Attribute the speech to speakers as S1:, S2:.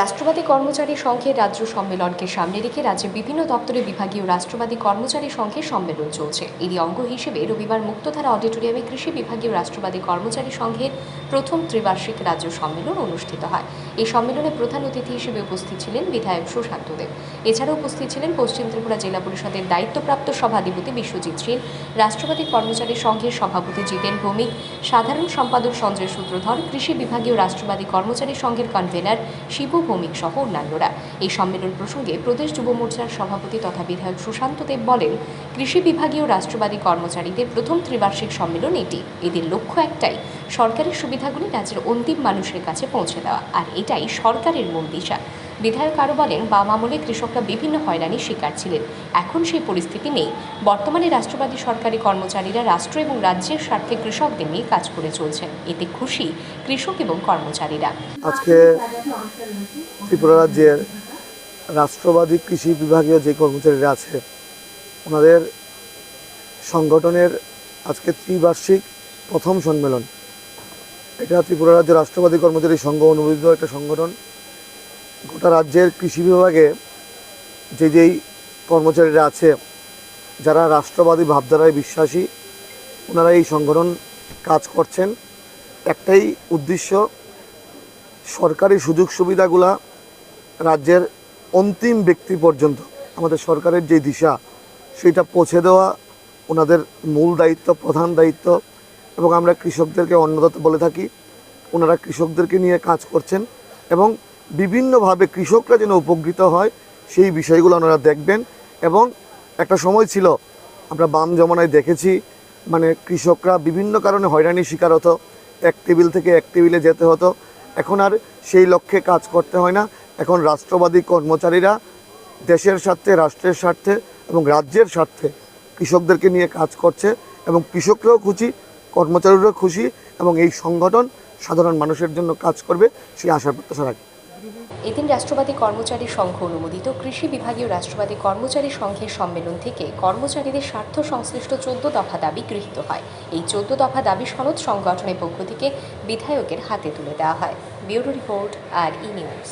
S1: রাষ্ট্রবাদী কর্মচারী সংঘের রাজ্য সম্মেলনকে সামনে রেখে রাজ্যে বিভিন্ন দপ্তরে বিভাগীয় রাষ্ট্রবাদী কর্মচারী সংঘের সম্মেলন চলছে। এরই অঙ্গ হিসেবে রবিবার মুক্তধারা অডিটোরিয়ামে কৃষি বিভাগীয় রাষ্ট্রবাদী কর্মচারী সংঘের প্রথম ত্রিবার্ষিক রাজ্য সম্মেলন অনুষ্ঠিত হয়। এই সম্মেলনে প্রধান অতিথি হিসেবে উপস্থিত ছিলেন বিধায়ক সুশান্ত দেব। এছাড়াও উপস্থিত ছিলেন পশ্চিম ত্রিপুরা জেলা পরিষদের দায়িত্বপ্রাপ্ত সভাধিপতি বিশ্বজিৎ সেন, রাষ্ট্রবাদী কর্মচারী সংঘের সভাপতি জিতেন ভৌমিক, সাধারণ সম্পাদক সঞ্জয় সূত্রধর, কৃষি বিভাগীয় রাষ্ট্রবাদী কর্মচারী সংঘের কনভেনার শিবু ভৌমিক সহ অন্যান্যরা এই সম্মেলন প্রসঙ্গে প্রদেশ যুব মোর্চার সভাপতি তথা বিধায়ক সুশান্ত দেব বলেন, কৃষি বিভাগীয় রাষ্ট্রবাদী কর্মচারীদের প্রথম ত্রিবার্ষিক সম্মেলন এটি। এদের লক্ষ্য একটাই, সরকারের সুবিধাগুলি রাজ্যের অন্তিম মানুষের কাছে পৌঁছে দেওয়া। আর এটাই সরকারের মূল দিশা। বিধায়ক আরও বলেন বাম আমলে কৃষকরা বিভিন্ন হয়রানির শিকার ছিলেন। এখন সেই পরিস্থিতি নেই। বর্তমানে রাষ্ট্রবাদী সরকারি কর্মচারীরা রাষ্ট্র এবং রাজ্যের স্বার্থে কৃষকদের নিয়ে কাজ করে চলছেন। এতে খুশি কৃষক এবং কর্মচারীরা।
S2: আজকে ত্রিপুরা রাজ্যের রাষ্ট্রবাদী কৃষি বিভাগীয় যে কর্মচারীরা আছে, ওনাদের সংগঠনের আজকে ত্রিবার্ষিক প্রথম সম্মেলন। এটা ত্রিপুরা রাজ্যের রাষ্ট্রবাদী কর্মচারী সংঘ অনুমোদিত একটা সংগঠন। গোটা রাজ্যের কৃষি বিভাগে যে যেই কর্মচারীরা আছে, যারা রাষ্ট্রবাদী ভাবধারায় বিশ্বাসী, ওনারা এই সংগঠন কাজ করছেন। একটাই উদ্দেশ্য, সরকারি সুযোগ সুবিধাগুলা রাজ্যের অন্তিম ব্যক্তি পর্যন্ত, আমাদের সরকারের যে দিশা সেটা পৌঁছে দেওয়া ওনাদের মূল দায়িত্ব, প্রধান দায়িত্ব। এবং আমরা কৃষকদেরকে অন্নদাতা বলে থাকি, ওনারা কৃষকদেরকে নিয়ে কাজ করছেন। এবং বিভিন্নভাবে কৃষকরা যেন উপকৃত হয়, সেই বিষয়গুলো ওনারা দেখবেন। এবং একটা সময় ছিল, আমরা বাম জমানায় দেখেছি মানে কৃষকরা বিভিন্ন কারণে হয়রানির শিকার হতো। এক টেবিল থেকে এক টেবিলে যেতে হতো। এখন আর সেই লক্ষ্যে কাজ করতে হয় না। এখন রাষ্ট্রবাদী কর্মচারীরা দেশের স্বার্থে, রাষ্ট্রের স্বার্থে এবং রাজ্যের স্বার্থে কৃষকদেরকে নিয়ে কাজ করছে এবং কৃষকরাও খুশি, কর্মচারীরাও খুশি এবং এই সংগঠন সাধারণ মানুষের জন্য কাজ করবে, সেই আশা প্রত্যাশা রাখি।
S1: এদিন রাষ্ট্রবাদী কর্মচারী সংঘ অনুমোদিত কৃষি বিভাগীয় রাষ্ট্রবাদী কর্মচারী সংঘের সম্মেলন থেকে কর্মচারীদের স্বার্থ সংশ্লিষ্ট চোদ্দ দফা দাবি গৃহীত হয়। এই চোদ্দ দফা দাবি সনদ সংগঠনের পক্ষ থেকে বিধায়কের হাতে তুলে দেওয়া হয়। Bureau report R E news.